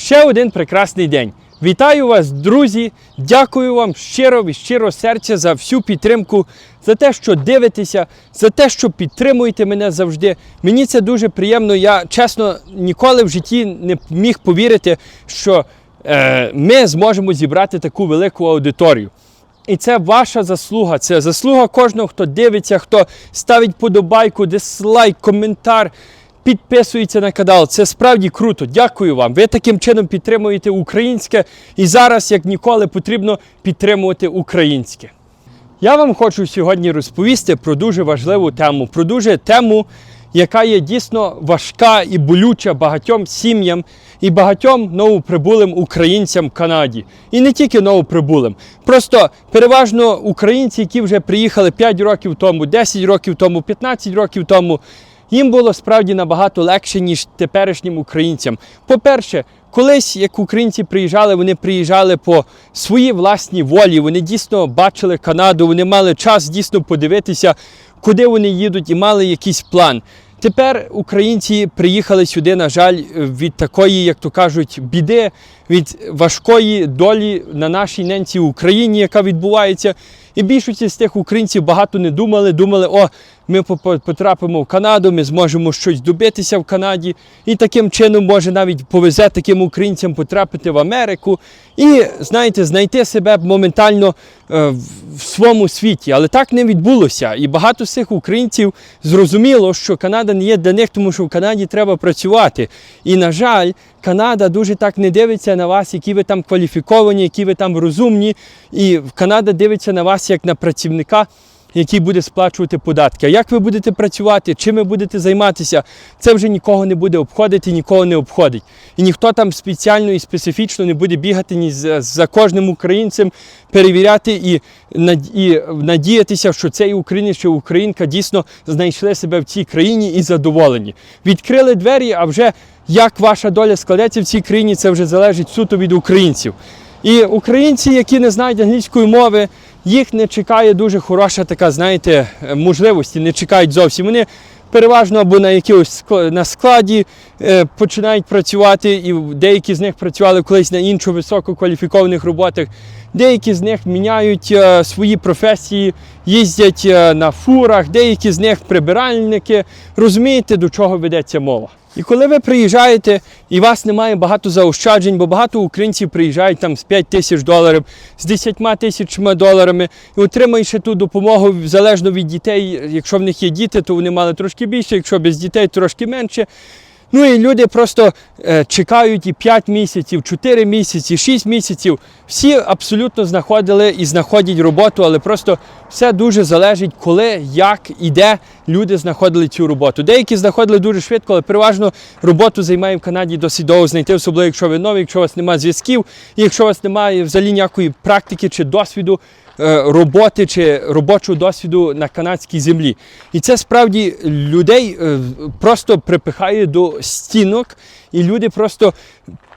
Ще один прекрасний день. Вітаю вас, друзі! Дякую вам щиро від щиро серця за всю підтримку, за те, що дивитеся, за те, що підтримуєте мене завжди. Мені це дуже приємно. Я чесно ніколи в житті не міг повірити, що е, ми зможемо зібрати таку велику аудиторію. І це ваша заслуга, це заслуга кожного, хто дивиться, хто ставить подобайку, дизлайк, коментар, підписується на канал. Це справді круто. Дякую вам. Ви таким чином підтримуєте українське, і зараз, як ніколи, потрібно підтримувати українське. Я вам хочу сьогодні розповісти про дуже важливу тему, про дуже тему, яка є дійсно важка і болюча багатьом сім'ям і багатьом новоприбулим українцям в Канаді. І не тільки новоприбулим. Просто переважно українці, які вже приїхали 5 років тому, 10 років тому, 15 років тому. Їм було справді набагато легше, ніж теперішнім українцям. По-перше, колись, як українці приїжджали, вони приїжджали по своїй власній волі. Вони дійсно бачили Канаду, вони мали час дійсно подивитися, куди вони їдуть, і мали якийсь план. Тепер українці приїхали сюди, на жаль, від такої, як то кажуть, біди, від важкої долі на нашій ненці Україні, яка відбувається. І більшість з тих українців багато не думали, думали, о, ми потрапимо в Канаду, ми зможемо щось добитися в Канаді. І таким чином, може, навіть повезе таким українцям потрапити в Америку і, знаєте, знайти себе моментально е, в- своєму світі. Але так не відбулося. І багато з цих українців зрозуміло, що Канада не є для них, тому що в Канаді треба працювати. І, на жаль, Канада дуже так не дивиться на вас, які ви там кваліфіковані, які ви там розумні. І Канада дивиться на вас як на працівника, який буде сплачувати податки. А як ви будете працювати, чим ви будете займатися, це вже нікого не буде обходити, нікого не обходить. І ніхто там спеціально і специфічно не буде бігати ні за, за кожним українцем, перевіряти і, і надіятися, що цей українець чи українка дійсно знайшли себе в цій країні і задоволені. Відкрили двері, а вже як ваша доля складеться в цій країні, це вже залежить суто від українців. І українці, які не знають англійської мови, їх не чекає дуже хороша така, знаєте, е, можливості, не чекають зовсім. Вони переважно або на якихось на складі е, починають працювати, і деякі з них працювали колись на інших висококваліфікованих роботах. Деякі з них міняють е, свої професії, їздять е, на фурах, деякі з них прибиральники. Розумієте, до чого ведеться мова. І коли ви приїжджаєте і у вас немає багато заощаджень, бо багато українців приїжджають там з 5 тисяч доларів, з 10 тисячами доларами і отримують ту допомогу залежно від дітей. Якщо в них є діти, то вони мали трошки більше, якщо без дітей трошки менше. Ну і люди просто е, чекають і 5 місяців, 4 місяці, 6 місяців. Всі абсолютно знаходили і знаходять роботу, але просто все дуже залежить, коли, як і де люди знаходили цю роботу. Деякі знаходили дуже швидко, але переважно роботу займає в Канаді досить довго знайти, особливо якщо ви нові, якщо у вас немає зв'язків, і якщо у вас немає взагалі ніякої практики чи досвіду роботи чи робочого досвіду на канадській землі. І це справді людей е, просто припихає до стінок, і люди просто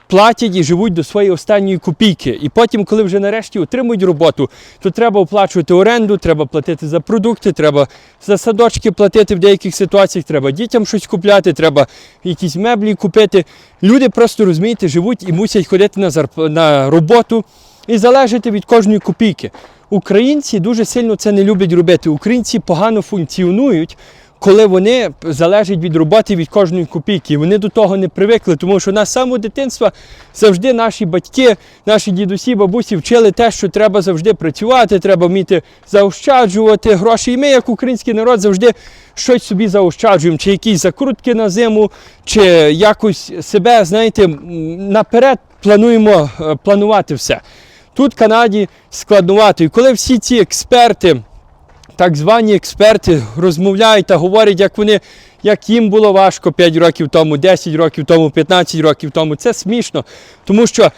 платять і живуть до своєї останньої копійки. І потім, коли вже нарешті отримують роботу, то треба оплачувати оренду, треба платити за продукти, треба за садочки платити в деяких ситуаціях, треба дітям щось купляти, треба якісь меблі купити. Люди просто розумієте, живуть і мусять ходити на, зарп... на роботу і залежати від кожної копійки. Українці дуже сильно це не люблять робити. Українці погано функціонують, коли вони залежать від роботи від кожної копійки. Вони до того не привикли, тому що нас з самого дитинства завжди наші батьки, наші дідусі, бабусі вчили те, що треба завжди працювати, треба вміти заощаджувати гроші. І ми, як український народ, завжди щось собі заощаджуємо, чи якісь закрутки на зиму, чи якось себе, знаєте, наперед плануємо е, планувати все. Тут Канаді складновато. І коли всі ці експерти, так звані експерти, розмовляють та говорять, як вони, як їм було важко 5 років тому, 10 років тому, 15 років тому, це смішно. Тому що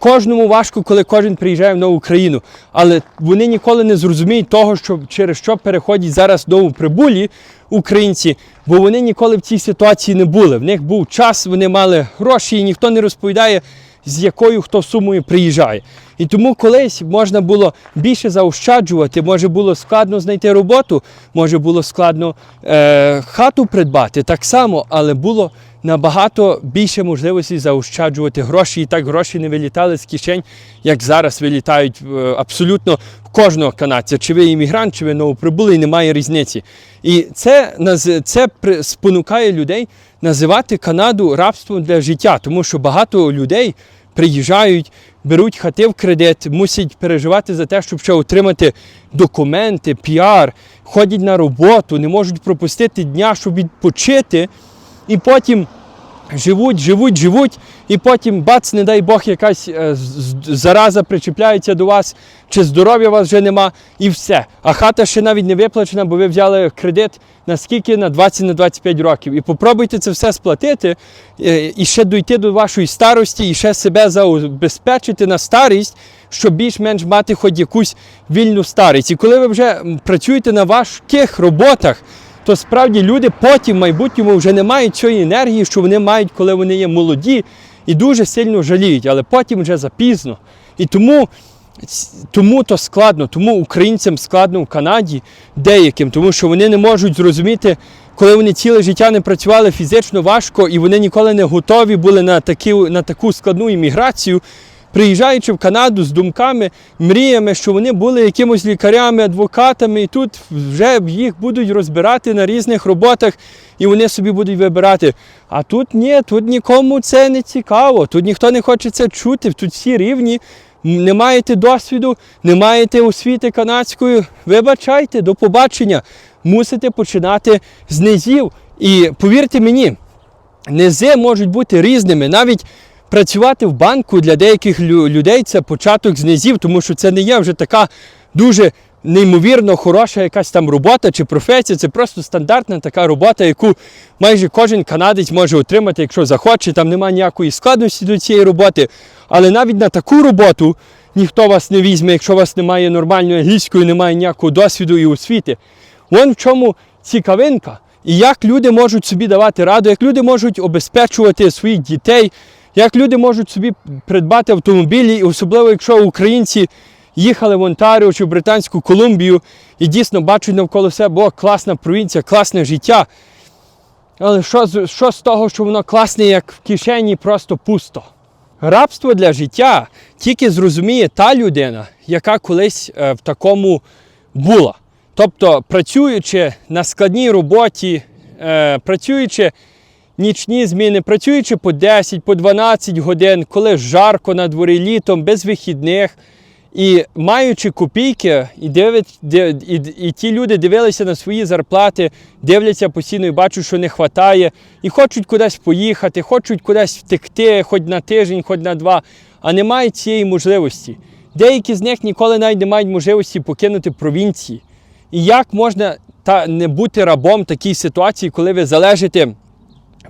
кожному важко, коли кожен приїжджає в нову країну. Але вони ніколи не зрозуміють того, що через що переходять зараз новоприбулі українці, бо вони ніколи в цій ситуації не були. В них був час, вони мали гроші, і ніхто не розповідає, з якою хто сумою приїжджає. І тому колись можна було більше заощаджувати, може було складно знайти роботу, може було складно е, хату придбати так само, але було набагато більше можливостей заощаджувати гроші, і так гроші не вилітали з кишень, як зараз вилітають е, абсолютно кожного канадця. Чи ви іммігрант, чи ви новоприбулий, немає різниці. І це, це спонукає людей називати Канаду рабством для життя, тому що багато людей приїжджають, беруть хати в кредит, мусять переживати за те, щоб ще отримати документи, піар, ходять на роботу, не можуть пропустити дня, щоб відпочити, і потім живуть, живуть, живуть, і потім бац, не дай Бог, якась е, зараза причіпляється до вас, чи здоров'я у вас вже нема, і все. А хата ще навіть не виплачена, бо ви взяли кредит на скільки? На 20-25 років. І попробуйте це все сплатити, е, і ще дійти до вашої старості, і ще себе забезпечити на старість, щоб більш-менш мати хоч якусь вільну старість. І коли ви вже працюєте на важких роботах, то справді люди потім в майбутньому вже не мають цієї енергії, що вони мають, коли вони є молоді, і дуже сильно жаліють, але потім вже запізно. І тому, тому то складно, тому українцям складно в Канаді деяким, тому що вони не можуть зрозуміти, коли вони ціле життя не працювали фізично важко, і вони ніколи не готові були на, такі, на таку складну імміграцію. Приїжджаючи в Канаду з думками, мріями, що вони були якимось лікарями, адвокатами, і тут вже їх будуть розбирати на різних роботах, і вони собі будуть вибирати. А тут ні, тут нікому це не цікаво, тут ніхто не хоче це чути, тут всі рівні. Не маєте досвіду, не маєте освіти канадської. Вибачайте, до побачення. Мусите починати з низів. І повірте мені, низи можуть бути різними. Навіть працювати в банку для деяких людей це початок з низів, тому що це не є вже така дуже неймовірно хороша якась там робота чи професія. Це просто стандартна така робота, яку майже кожен канадець може отримати, якщо захоче. Там немає ніякої складності до цієї роботи. Але навіть на таку роботу ніхто вас не візьме, якщо у вас немає нормальної англійської, немає ніякого досвіду і освіти. Вон в чому цікавинка. І як люди можуть собі давати раду, як люди можуть обезпечувати своїх дітей, як люди можуть собі придбати автомобілі, особливо якщо українці їхали в Онтаріо чи в Британську Колумбію і дійсно бачать навколо себе, о, класна провінція, класне життя. Але що, що з того, що воно класне, як в кишені просто пусто? Рабство для життя тільки зрозуміє та людина, яка колись е, в такому була. Тобто, працюючи на складній роботі, е, працюючи нічні зміни, працюючи по 10, по 12 годин, коли жарко на дворі літом, без вихідних. І маючи копійки, і, дивить, і, і ті люди дивилися на свої зарплати, дивляться постійно і бачать, що не вистачає, і хочуть кудись поїхати, хочуть кудись втекти, хоч на тиждень, хоч на два, а не мають цієї можливості. Деякі з них ніколи навіть не мають можливості покинути провінції. І як можна та не бути рабом такій ситуації, коли ви залежите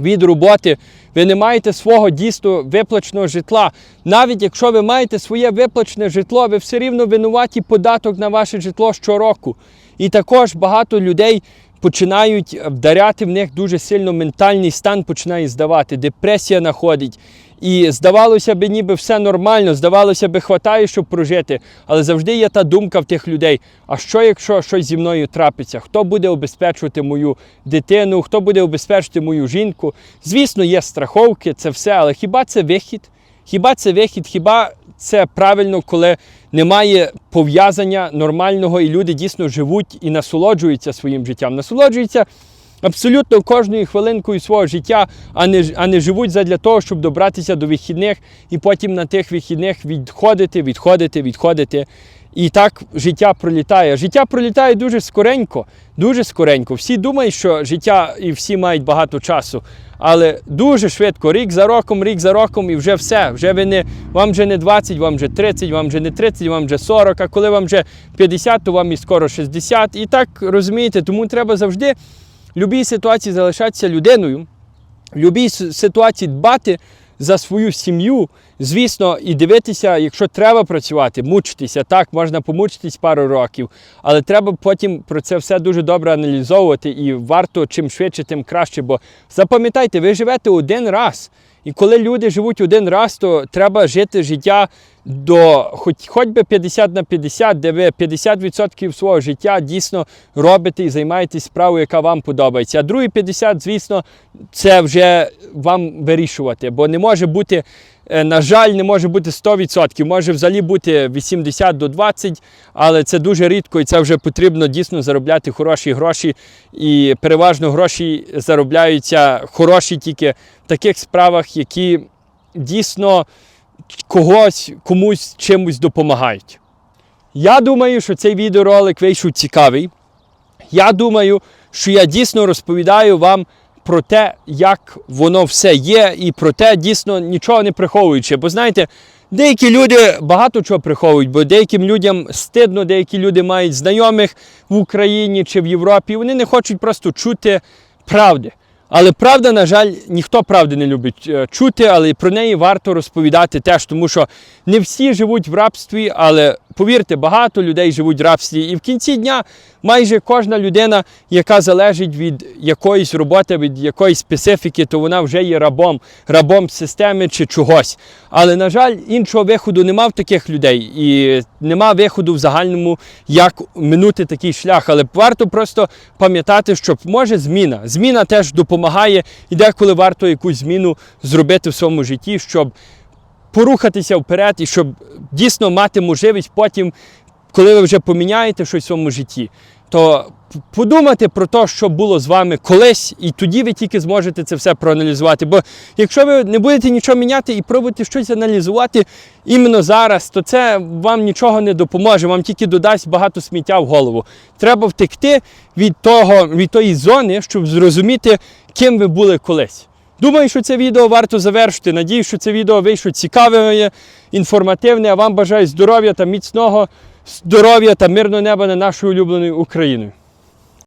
від роботи, ви не маєте свого дійсно виплаченого житла. Навіть якщо ви маєте своє виплачене житло, ви все рівно винуваті податок на ваше житло щороку. І також багато людей починають вдаряти в них дуже сильно ментальний стан починає здавати, депресія находить. І здавалося б, ніби все нормально, здавалося б, хватає, щоб прожити. Але завжди є та думка в тих людей: а що, якщо щось зі мною трапиться? Хто буде обезпечувати мою дитину, хто буде обезпечувати мою жінку? Звісно, є страховки, це все, але хіба це вихід? Хіба це вихід? Хіба це правильно, коли немає пов'язання нормального, і люди дійсно живуть і насолоджуються своїм життям? Насолоджуються абсолютно кожною хвилинкою свого життя, а не, а не живуть задля того, щоб добратися до вихідних і потім на тих вихідних відходити, відходити, відходити. І так життя пролітає. Життя пролітає дуже скоренько, дуже скоренько. Всі думають, що життя і всі мають багато часу. Але дуже швидко, рік за роком, рік за роком, і вже все. Вже ви не, вам вже не 20, вам вже 30, вам вже не 30, вам вже 40, а коли вам вже 50, то вам і скоро 60. І так розумієте, тому треба завжди будь-якій ситуації залишатися людиною, в будь-якій ситуації дбати за свою сім'ю, звісно, і дивитися, якщо треба працювати, мучитися. Так, можна помучитись пару років, але треба потім про це все дуже добре аналізовувати і варто чим швидше, тим краще. Бо запам'ятайте, ви живете один раз. І коли люди живуть один раз, то треба жити життя до хоч, хоч би 50 на 50, де ви 50% свого життя дійсно робите і займаєтесь справою, яка вам подобається. А другі 50, звісно, це вже вам вирішувати, бо не може бути. Е, На жаль, не може бути 100%, може взагалі бути 80 до 20, але це дуже рідко і це вже потрібно дійсно заробляти хороші гроші. І переважно гроші заробляються хороші тільки в таких справах, які дійсно когось комусь чимось допомагають. Я думаю, що цей відеоролик вийшов цікавий. Я думаю, що я дійсно розповідаю вам про те, як воно все є, і про те, дійсно нічого не приховуючи. Бо знаєте, деякі люди багато чого приховують, бо деяким людям стидно, деякі люди мають знайомих в Україні чи в Європі. Вони не хочуть просто чути правди. Але правда, на жаль, ніхто правди не любить е, чути, але про неї варто розповідати теж, тому що не всі живуть в рабстві, але повірте, багато людей живуть в рабстві. І в кінці дня майже кожна людина, яка залежить від якоїсь роботи, від якоїсь специфіки, то вона вже є рабом, рабом системи чи чогось. Але, на жаль, іншого виходу нема в таких людей, і нема виходу в загальному, як минути такий шлях. Але варто просто пам'ятати, що може зміна. Зміна теж допомагає, і деколи варто якусь зміну зробити в своєму житті, щоб порухатися вперед і щоб дійсно мати можливість потім, коли ви вже поміняєте щось в своєму житті, то подумати про те, що було з вами колись, і тоді ви тільки зможете це все проаналізувати. Бо якщо ви не будете нічого міняти і пробувати щось аналізувати іменно зараз, то це вам нічого не допоможе, вам тільки додасть багато сміття в голову. Треба втекти від того, від тої зони, щоб зрозуміти, ким ви були колись. Думаю, що це відео варто завершити. Надію, що це відео вийшло цікаве, інформативне. А вам бажаю здоров'я та міцного здоров'я та мирного неба на нашою улюбленою Україною.